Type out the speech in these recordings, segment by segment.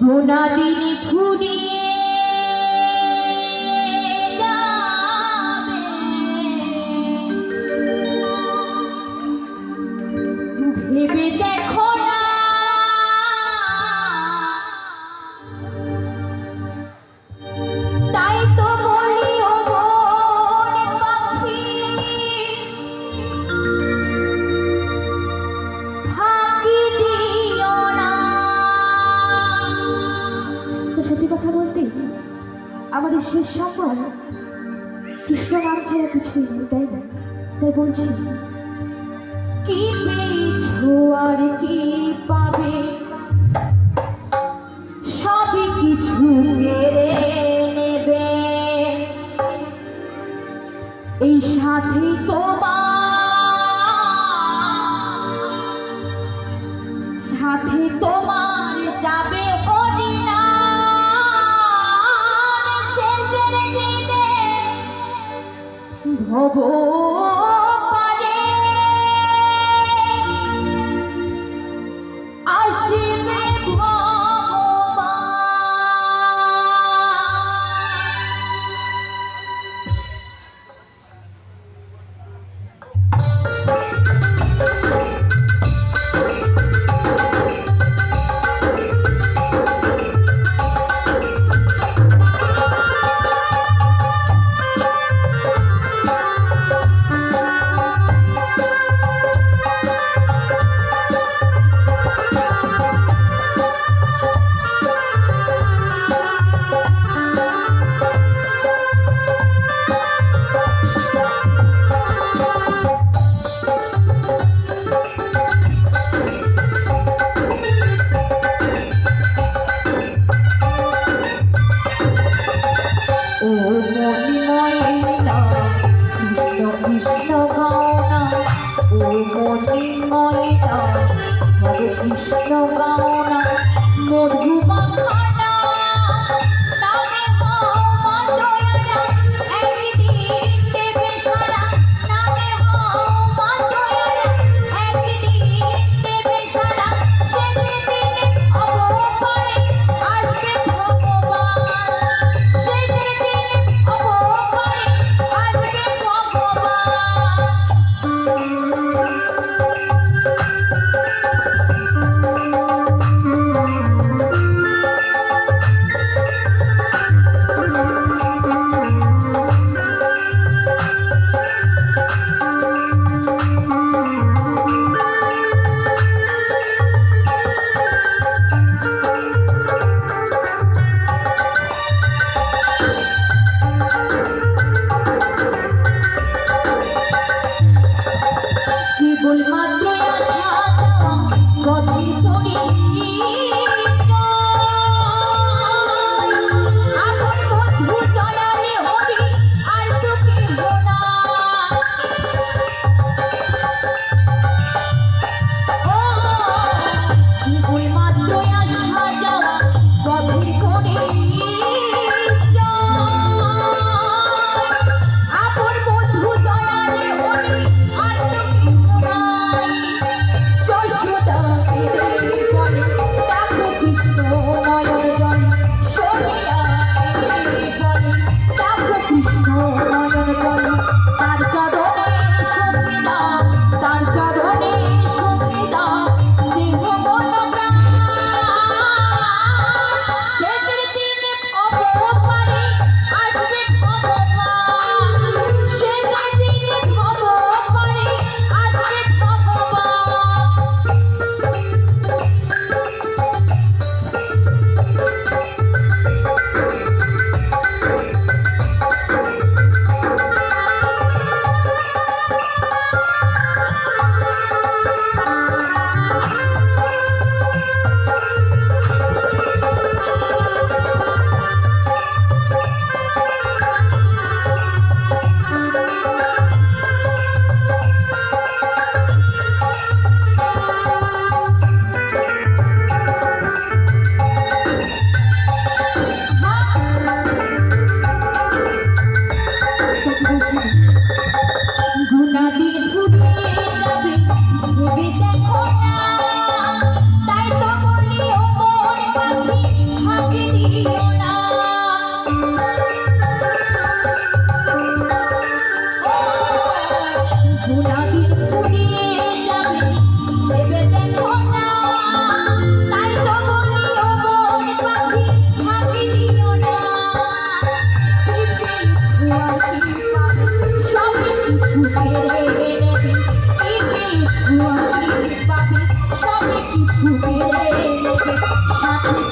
গোনাদিনী ফুরিয়ে আমাদের শেষ সম্বল কৃষ্ণ নাম ছাড়া নেই, তাই না? তাই বলছি। কি পেয়েছ আর কি পাবে? সবই কিছু নেবে। এই সাথে তোমার সাথে তোমার যাবে হরিনাম Oh, boy. গাওনা ও মণিময়না হরে কৃষ্ণ গাওনা মধু মাখানা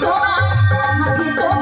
তোমার